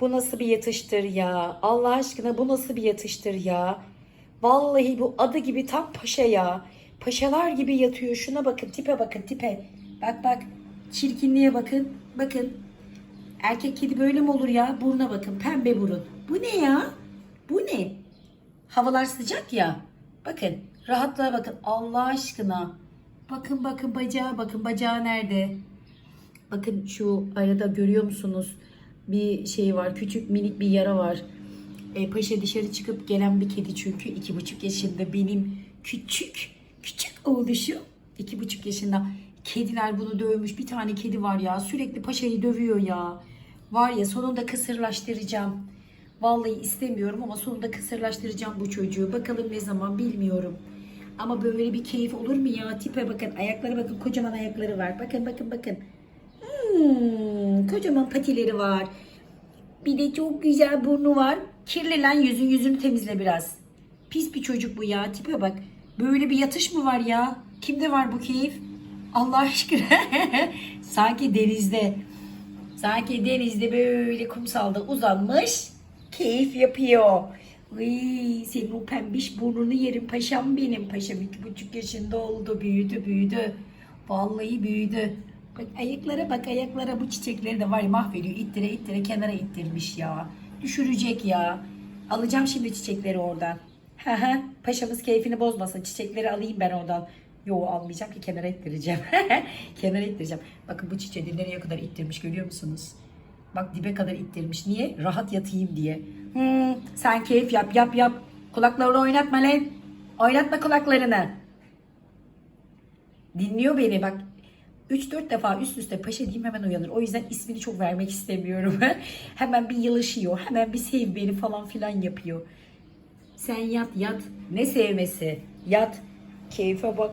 Bu nasıl bir yatıştır ya? Allah aşkına bu nasıl bir yatıştır ya? Vallahi bu adı gibi tam paşa ya. Paşalar gibi yatıyor. Şuna bakın tipe bakın tipe. Bak bak çirkinliğe bakın. Bakın. Erkek kedi böyle mi olur ya? Buruna bakın pembe burun. Bu ne ya? Bu ne? Havalar sıcak ya. Bakın rahatlığa bakın Allah aşkına. Bakın bakın bacağı bakın bacağı nerede? Bakın şu arada görüyor musunuz? Bir şey var küçük minik bir yara var. E, paşa dışarı çıkıp gelen bir kedi çünkü iki buçuk yaşında benim küçük küçük oğluşum iki buçuk yaşında. Kediler bunu dövmüş. Bir tane kedi var ya sürekli paşayı dövüyor ya. Var ya sonunda kısırlaştıracağım. Vallahi istemiyorum ama sonunda kısırlaştıracağım bu çocuğu. Bakalım ne zaman bilmiyorum. Ama böyle bir keyif olur mu ya? Tipe bakın. Ayakları bakın. Kocaman ayakları var. Bakın bakın bakın. Hmm, kocaman patileri var. Bir de çok güzel burnu var. Kirli lan yüzün yüzünü temizle biraz. Pis bir çocuk bu ya. Tipe bak. Böyle bir yatış mı var ya? Kimde var bu keyif? Allah aşkına. Sanki denizde. Sanki denizde böyle kumsalda uzanmış. Keyif yapıyor. Uy, senin o pembiş burnunu yerim paşam benim. Paşam iki buçuk yaşında oldu. Büyüdü büyüdü. Vallahi büyüdü. Bak ayaklara bak ayaklara bu çiçekleri de var ya mahvediyor. İttire ittire kenara ittirmiş ya. Düşürecek ya. Alacağım şimdi çiçekleri oradan. Paşamız keyfini bozmasın. Çiçekleri alayım ben oradan. Yo almayacağım ki kenara ittireceğim. kenara ittireceğim. Bakın bu çiçeği nereye kadar ittirmiş görüyor musunuz? Bak dibe kadar ittirmiş. Niye? Rahat yatayım diye. Hmm, sen keyif yap yap yap. Kulaklarını oynatma lan. Oynatma kulaklarını. Dinliyor beni bak. 3-4 defa üst üste paşa diyeyim hemen uyanır. O yüzden ismini çok vermek istemiyorum. hemen bir yılışıyor. Hemen bir sev beni falan filan yapıyor. Sen yat yat. Ne sevmesi? Yat. Keyfe bak.